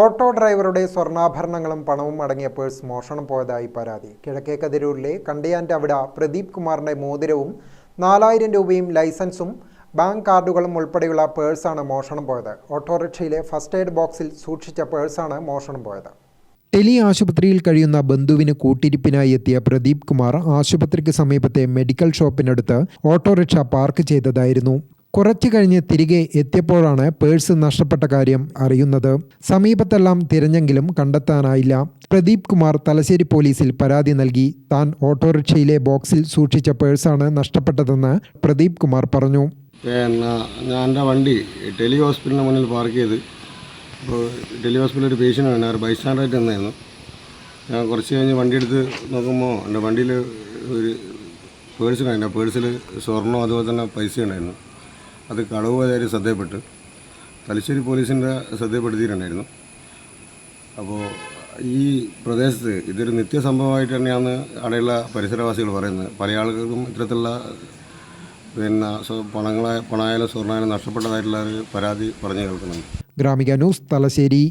Auto ഡ്രൈവറുടെ സ്വർണാഭരണങ്ങളും പണവും അടങ്ങിയ പേഴ്സ് മോഷണം പോയതായി പരാതി. കിഴക്കേ കതിരൂരിലെ കണ്ടിയാന്റെ അവിടെ പ്രദീപ് കുമാറിന്റെ മോതിരവും നാലായിരം രൂപയും ലൈസൻസും ബാങ്ക് കാർഡുകളും ഉൾപ്പെടെയുള്ള പേഴ്സാണ് മോഷണം പോയത്. ഓട്ടോറിക്ഷയിലെ ഫസ്റ്റ് എയ്ഡ് ബോക്സിൽ സൂക്ഷിച്ച പേഴ്സാണ് മോഷണം പോയത്. ടെലി ആശുപത്രിയിൽ കഴിയുന്ന ബന്ധുവിന് കൂട്ടിരിപ്പിനായി എത്തിയ പ്രദീപ് കുമാർ ആശുപത്രിക്ക് സമീപത്തെ മെഡിക്കൽ ഷോപ്പിനടുത്ത് ഓട്ടോറിക്ഷ പാർക്ക് ചെയ്തതായിരുന്നു. കുറച്ചു കഴിഞ്ഞ് തിരികെ എത്തിയപ്പോഴാണ് പേഴ്സ് നഷ്ടപ്പെട്ട കാര്യം അറിയുന്നത്. സമീപത്തെല്ലാം തിരഞ്ഞെങ്കിലും കണ്ടെത്താനായില്ല. പ്രദീപ് കുമാർ തലശ്ശേരി പോലീസിൽ പരാതി നൽകി. താൻ ഓട്ടോറിക്ഷയിലെ ബോക്സിൽ സൂക്ഷിച്ച പേഴ്സാണ് നഷ്ടപ്പെട്ടതെന്ന് പ്രദീപ് കുമാർ പറഞ്ഞു. ഞാൻ എന്റെ വണ്ടി ടെലി ഹോസ്പിറ്റലിന് മുന്നിൽ പാർക്ക് ചെയ്ത് അപ്പോൾ ടെലി ഹോസ്പിറ്റലിൽ ഒരു പേഷ്യന്റ് ആണ് ഒരു ബൈസ്റ്റാൻഡറായിട്ട് നിന്നായിരുന്നു ഞാൻ കുറച്ച് കഴിഞ്ഞ് വണ്ടി എടുത്ത് നോക്കുമ്പോൾ എന്റെ വണ്ടിയിൽ ഒരു പേഴ്സ് ഉണ്ടായിരുന്നു പേഴ്സിൽ സ്വർണം അതുപോലെ തന്നെ പൈസ ഉണ്ടായിരുന്നു. അത് കളവ് പോയതായിട്ട് ശ്രദ്ധയപ്പെട്ട് തലശ്ശേരി പോലീസിന്റെ ശ്രദ്ധയപ്പെടുത്തിയിട്ടുണ്ടായിരുന്നു അപ്പോൾ ഈ പ്രദേശത്ത് ഇതൊരു നിത്യസംഭവമായിട്ട് തന്നെയാണ് അവിടെയുള്ള പരിസരവാസികൾ പറയുന്നത്. പല ആളുകൾക്കും ഇത്തരത്തിലുള്ള പിന്നെ പണങ്ങളായ പണങ്ങളെ പണമായാലും സ്വർണമായാലും നഷ്ടപ്പെട്ടതായിട്ടുള്ള ഒരു പരാതി പറഞ്ഞു കേൾക്കുന്നുണ്ട്. ഗ്രാമിക ന്യൂസ് തലശ്ശേരി.